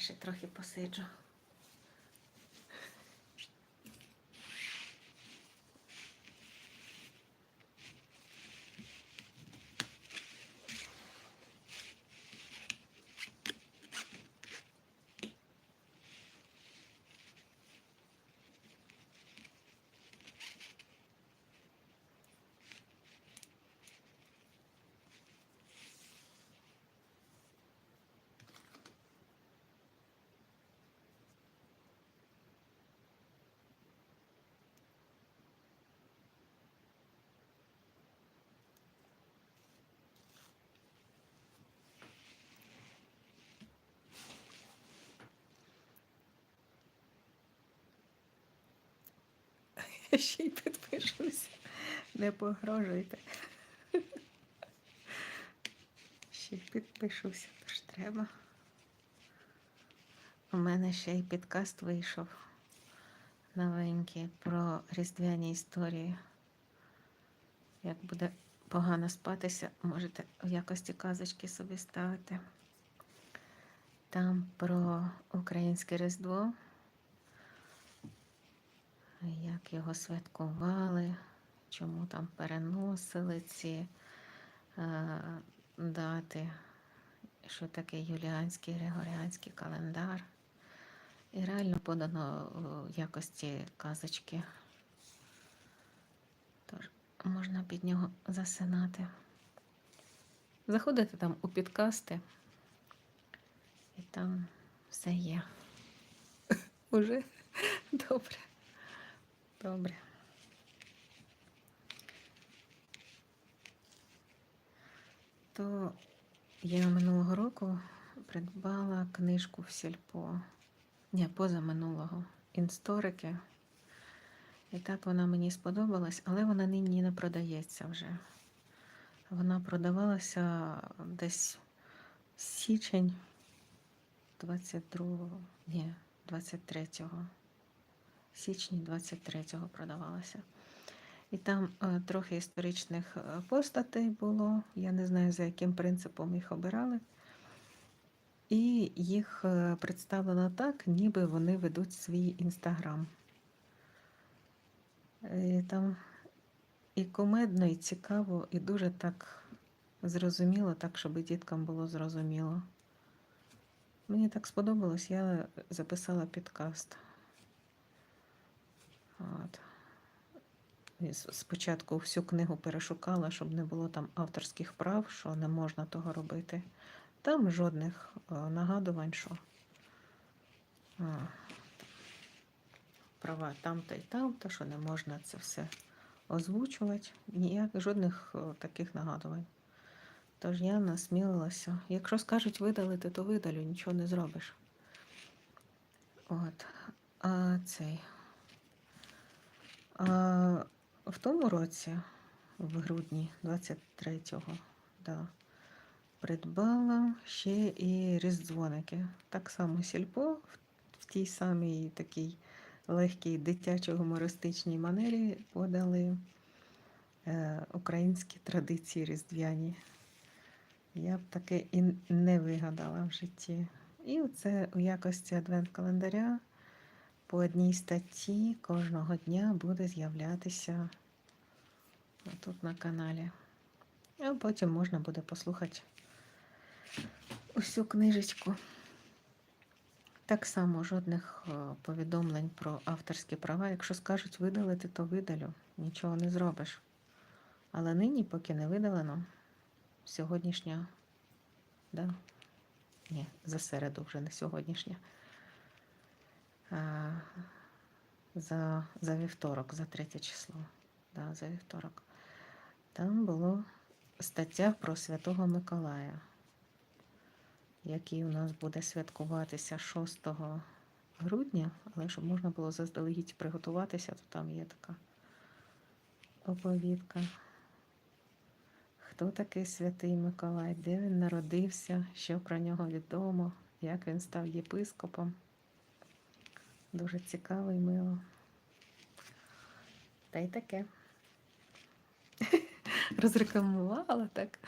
ще трохи посиджу. Я ще й підпишуся. Не погрожуйте. Ще й підпишуся, тож треба. У мене ще й підкаст вийшов новенький про різдвяні історії. Як буде погано спатися, можете в якості казочки собі ставити. Там про українське Різдво як його святкували, чому там переносили ці е, дати, що таке юліанський григоріанський календар. І реально подано в якості казочки. Тож можна під нього засинати. Заходите там у підкасти, і там все є. Уже добре. Добре. То я минулого року придбала книжку в сільпо. Ні, позаминулого. Інсторики. І так вона мені сподобалась, але вона нині не продається вже. Вона продавалася десь січень 22-го, ні, 23-го січні 23-го продавалася. І там е, трохи історичних е, постатей було. Я не знаю, за яким принципом їх обирали. І їх е, представлено так, ніби вони ведуть свій інстаграм. І Там і кумедно, і цікаво, і дуже так зрозуміло, так, щоб діткам було зрозуміло. Мені так сподобалось, я записала підкаст. От. Спочатку всю книгу перешукала, щоб не було там авторських прав, що не можна того робити. Там жодних е, нагадувань, що права там-то і там-то, що не можна це все озвучувати. Ніяк, жодних таких нагадувань. Тож я насмілилася. Якщо скажуть видалити, то видалю, нічого не зробиш. От. А цей. В тому році, в грудні 23-го, да, придбала ще і різдзвоники. Так само сільпо в тій самій такій легкій дитячо-гумористичній манері подали е, українські традиції різдвяні. Я б таке і не вигадала в житті. І це у якості адвент-календаря по одній статті кожного дня буде з'являтися тут на каналі. А потім можна буде послухати усю книжечку. Так само жодних повідомлень про авторські права. Якщо скажуть видалити, то видалю. Нічого не зробиш. Але нині, поки не видалено, сьогоднішня, да? Ні, за середу вже не сьогоднішня за за вівторок, за третє число. Да, за вівторок. Там було стаття про Святого Миколая, який у нас буде святкуватися 6 грудня, але щоб можна було заздалегідь приготуватися, то там є така оповідка. Хто такий святий Миколай, де він народився, що про нього відомо, як він став єпископом. Дуже цікаво і мило. Та й таке. Розрекламувала так.